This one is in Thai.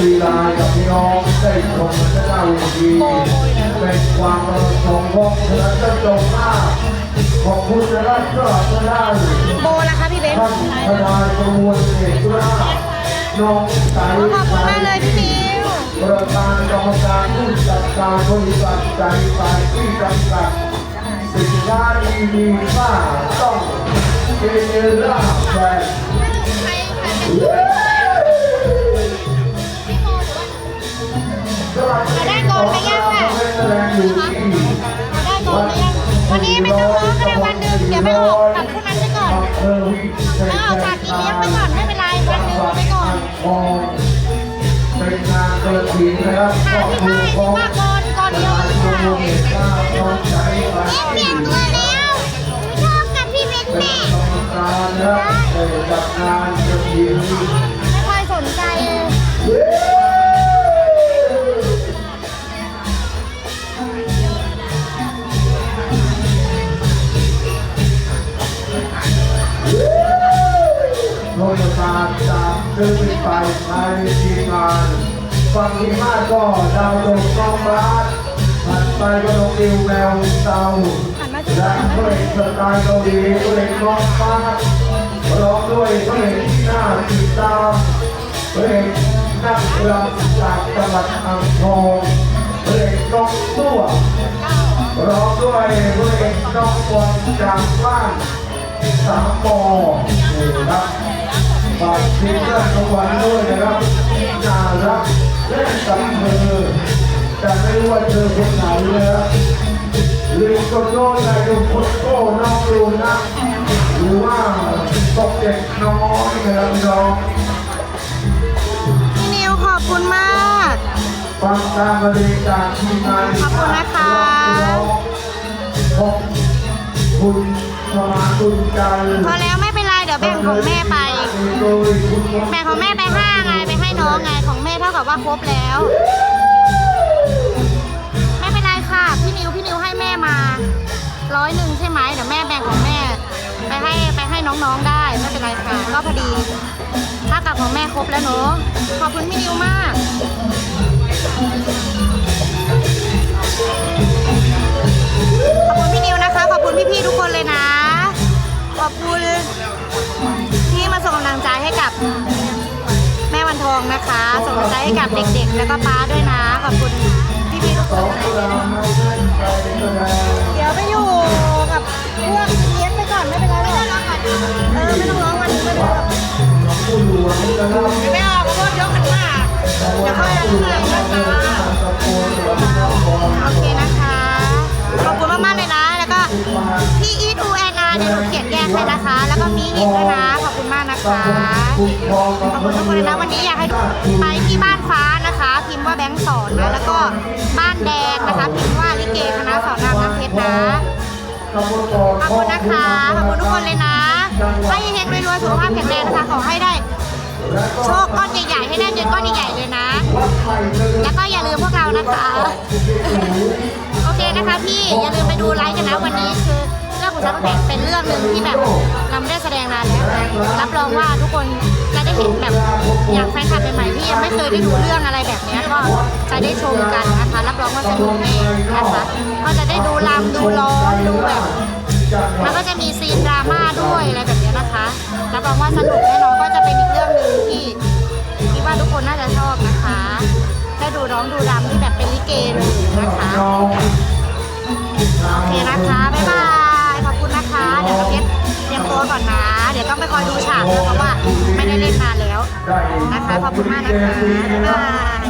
ลีลากับพี่น้องได้ชมกันหน้าเวทีเป็นความประสงค์ของคณะเจ้าจงมากขอบคุณนะครับสำหรับท่านได้โบล่ะคะพี่เบนท่านทนายประมวลเอกราน้องสายขอบคุณมากเลยพี่นิวประธานกรรมการผู้จัดการบริษัทใจสายที่จำกัดสินค้าดีมีค่าต้องเจเนร่าแบรนด์ ได้ก่อนไปยังน่ะได้ก่อนไหมยังวันนี้ไม่ต้องร้องก็ได้วันหนึ่งเดี๋ยวไม่ออกกับพวกนั้นไปก่อนไม่ออกจากกินเลี้ยงไปก่อนไม่เป็นไรวันหนึ่งไปก่อนเป็นงานกระถิ่นนะครับค่ะพี่ป้ายพี่ป้าก่อนก่อนเดียวหรือเปล่าต้องใช้ไปเปลี่ยนตัวแล้วชอบกับพี่เบนเป็นแม่กรรมการนะครับในจัดงานกระถิ่น จากเดินไปภายในทีมงานฝั่งที่ห้าก็ดาวดงน้องรัฐถัดไปก็น้องดิวแมวเตาและเพลงสไตล์เกาหลีเพลงน้องฟ้าร้องด้วยเพลงที่น่าติดตามเพลงนักรำจากจังหวัดอ่างทองเพลงน้องตัวร้องด้วยเพลงน้องบอลจากบ้านสามปอนี่ครับ ฝากทีมงานของวันด้วยนะครับน่ารักเล่นกับเธอแต่ไม่รู้ว่าเธอคนไหนนะครับลืมคนโน้นนายดูคนโก้น้องดูนะหรือว่าตกเด็กน้อยนะครับพี่น้องพี่นิวขอบคุณมาก ฟังการบริการทีมงานขอบคุณนะคะ ขอบคุณสมาคุญใจ พอแล้วไม่เป็นไรเดี๋ยวแบ่งของแม่ไป แบ่งของแม่ไปห้าไงไปให้น้องไงของแม่เท่ากับว่าครบแล้ว ไม่เป็นไรค่ะ พี่นิวพี่นิวให้แม่มาร้อยหนึ่งใช่ไหมเดี๋ยวแม่แบ่งของแม่ ไปให้ไปให้น้องๆได้ไม่เป็นไรค่ะ ก็พอดีถ้ากับของแม่ครบแล้วเนอะขอบคุณพี่นิวมาก นะคะส่งกำลังใจให้กับเด็กๆ แล้วก็ป้าด้วยนะ ขอบคุณพี่ๆทุกคนเดี๋ยวไปอยู่กับพวกเลี้ยงไปก่อนไม่เป็นไรหรอกเออไม่ต้องร้องวันนี้ไม่เป็นไรหรอกผู้หลวงนะครับไม่ออกก็พูดยกขันหมากเดี๋ยวค่อยอะไรนะคะโอเคนะคะ เดี๋ยวหนูเขียนแยกให้นะคะ แล้วก็มีอีกด้วยนะ ขอบคุณมากนะคะ ขอบคุณทุกคนเลยนะวันนี้อยากให้ไปที่บ้านฟ้านะคะ พิมพ์ว่าแบงค์สอนนะ แล้วก็บ้านแดงนะคะ พิมพ์ว่าลิเกคณะสอนรามน้ำเพชรนะ ขอบคุณนะคะ ขอบคุณทุกคนเลยนะ ให้เฮงรวยๆสุขภาพแข็งแรงนะคะ ขอให้ได้โชคก้อนใหญ่ๆให้ได้เงินก้อนใหญ่ๆเลยนะ แล้วก็อย่าลืมพวกเรานะคะ โอเคนะคะพี่ อย่าลืมไปดูไลฟ์กันนะวันนี้คือ รับแตกเป็นเรื่องหนึ่งที่แบบเราไม่ได้แสดงนานแล้วรับรองว่าทุกคนจะได้เห็นแบบอย่างแฟนคลับใหม่ๆที่ยังไม่เคยได้ดูเรื่องอะไรแบบนี้ก็จะได้ชมกันนะคะ รับรองว่าสนุกแน่นะคะก็จะได้ดูรำดูร้องดูแบบแล้วก็จะมีซีนดราม่าด้วยอะไรแบบนี้นะคะรับรองว่าสนุกแน่นอนก็จะเป็นอีกเรื่องหนึ่งที่คิดว่าทุกคนน่าจะชอบนะคะได้ดูร้องดูรำที่แบบเป็นลิเกเลยนะคะโอเคนะคะบ๊ายบาย เดี๋ยวเพชรเตรียมตัวก่อนนะ เดี๋ยวต้องไปคอยดูฉากแล้วเพราะว่าไม่ได้เล่นนานแล้วนะคะขอบคุณมากนะคะบ๊ายบาย